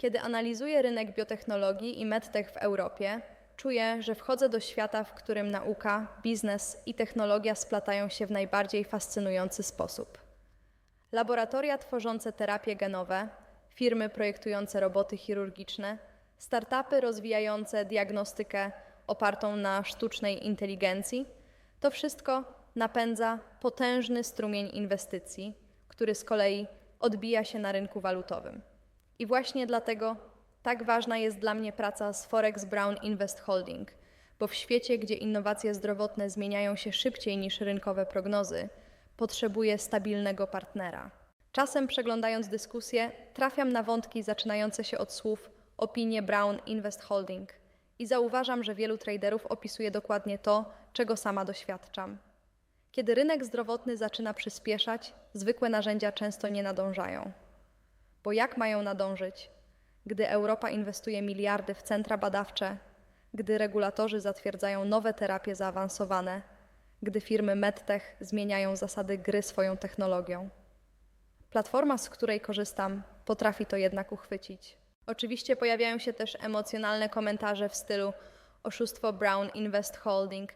Kiedy analizuję rynek biotechnologii i medtech w Europie, czuję, że wchodzę do świata, w którym nauka, biznes i technologia splatają się w najbardziej fascynujący sposób. Laboratoria tworzące terapie genowe, firmy projektujące roboty chirurgiczne, startupy rozwijające diagnostykę opartą na sztucznej inteligencji to wszystko napędza potężny strumień inwestycji, który z kolei odbija się na rynku walutowym. I właśnie dlatego tak ważna jest dla mnie praca z Forex Brown Invest Holding, bo w świecie, gdzie innowacje zdrowotne zmieniają się szybciej niż rynkowe prognozy, potrzebuję stabilnego partnera. Czasem przeglądając dyskusje, trafiam na wątki zaczynające się od słów opinie Brown Invest Holding i zauważam, że wielu traderów opisuje dokładnie to, czego sama doświadczam. Kiedy rynek zdrowotny zaczyna przyspieszać, zwykłe narzędzia często nie nadążają. Bo jak mają nadążyć, gdy Europa inwestuje miliardy w centra badawcze, gdy regulatorzy zatwierdzają nowe terapie zaawansowane, gdy firmy medtech zmieniają zasady gry swoją technologią? Platforma, z której korzystam, potrafi to jednak uchwycić. Oczywiście pojawiają się też emocjonalne komentarze w stylu oszustwo Brown Invest Holding,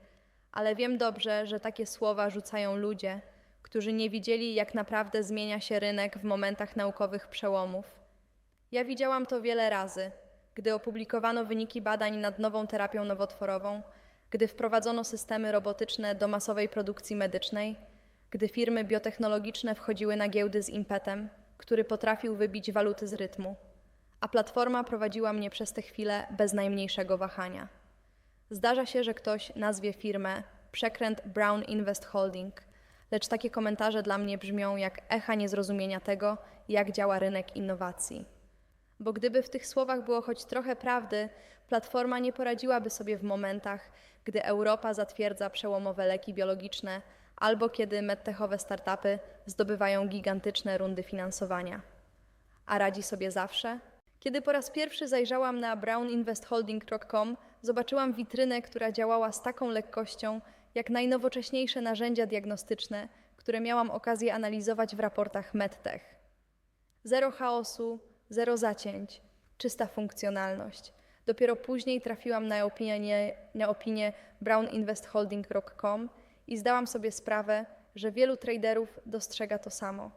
ale wiem dobrze, że takie słowa rzucają ludzie, którzy nie widzieli, jak naprawdę zmienia się rynek w momentach naukowych przełomów. Ja widziałam to wiele razy, gdy opublikowano wyniki badań nad nową terapią nowotworową, gdy wprowadzono systemy robotyczne do masowej produkcji medycznej, gdy firmy biotechnologiczne wchodziły na giełdy z impetem, który potrafił wybić waluty z rytmu, a platforma prowadziła mnie przez te chwile bez najmniejszego wahania. Zdarza się, że ktoś nazwie firmę przekręt Brown Invest Holding, lecz takie komentarze dla mnie brzmią jak echa niezrozumienia tego, jak działa rynek innowacji. Bo gdyby w tych słowach było choć trochę prawdy, platforma nie poradziłaby sobie w momentach, gdy Europa zatwierdza przełomowe leki biologiczne albo kiedy medtechowe startupy zdobywają gigantyczne rundy finansowania. A radzi sobie zawsze? Kiedy po raz pierwszy zajrzałam na browninvestholding.com, zobaczyłam witrynę, która działała z taką lekkością, jak najnowocześniejsze narzędzia diagnostyczne, które miałam okazję analizować w raportach MedTech. Zero chaosu, zero zacięć, czysta funkcjonalność. Dopiero później trafiłam na opinię, na opinię browninvestholding.com i zdałam sobie sprawę, że wielu traderów dostrzega to samo.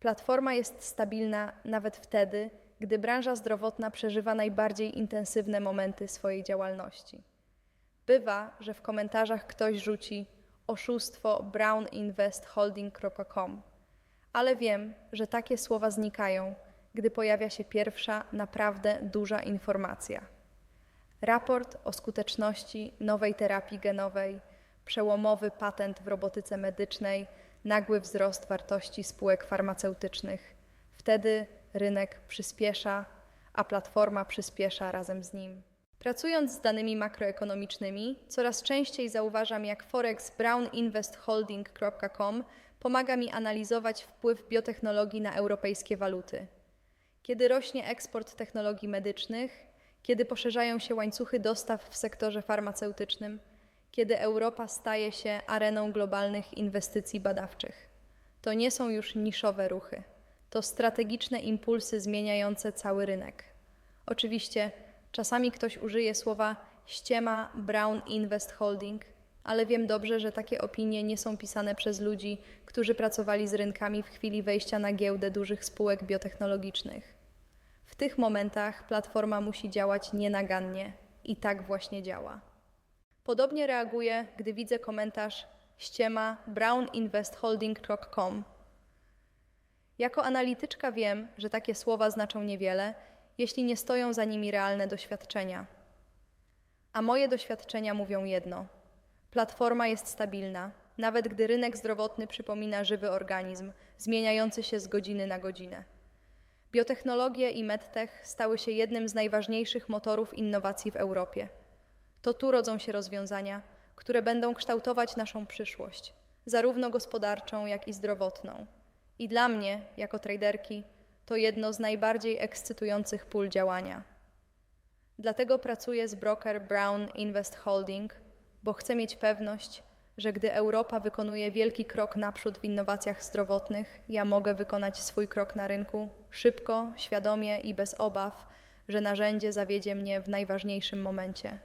Platforma jest stabilna nawet wtedy, gdy branża zdrowotna przeżywa najbardziej intensywne momenty swojej działalności. Bywa, że w komentarzach ktoś rzuci oszustwo browninvestholding.com, ale wiem, że takie słowa znikają, gdy pojawia się pierwsza, naprawdę duża informacja. Raport o skuteczności nowej terapii genowej, przełomowy patent w robotyce medycznej, nagły wzrost wartości spółek farmaceutycznych. Wtedy rynek przyspiesza, a platforma przyspiesza razem z nim. Pracując z danymi makroekonomicznymi, coraz częściej zauważam, jak Forex browninvestholding.com pomaga mi analizować wpływ biotechnologii na europejskie waluty. Kiedy rośnie eksport technologii medycznych, kiedy poszerzają się łańcuchy dostaw w sektorze farmaceutycznym, kiedy Europa staje się areną globalnych inwestycji badawczych. To nie są już niszowe ruchy, to strategiczne impulsy zmieniające cały rynek. Oczywiście czasami ktoś użyje słowa ściema Brown Invest Holding, ale wiem dobrze, że takie opinie nie są pisane przez ludzi, którzy pracowali z rynkami w chwili wejścia na giełdę dużych spółek biotechnologicznych. W tych momentach platforma musi działać nienagannie i tak właśnie działa. Podobnie reaguję, gdy widzę komentarz ściema browninvestholding.com. Jako analityczka wiem, że takie słowa znaczą niewiele, jeśli nie stoją za nimi realne doświadczenia. A moje doświadczenia mówią jedno: platforma jest stabilna, nawet gdy rynek zdrowotny przypomina żywy organizm, zmieniający się z godziny na godzinę. Biotechnologie i medtech stały się jednym z najważniejszych motorów innowacji w Europie. To tu rodzą się rozwiązania, które będą kształtować naszą przyszłość, zarówno gospodarczą, jak i zdrowotną. I dla mnie, jako traderki, to jedno z najbardziej ekscytujących pól działania. Dlatego pracuję z broker Brown Invest Holding, bo chcę mieć pewność, że gdy Europa wykonuje wielki krok naprzód w innowacjach zdrowotnych, ja mogę wykonać swój krok na rynku szybko, świadomie i bez obaw, że narzędzie zawiedzie mnie w najważniejszym momencie.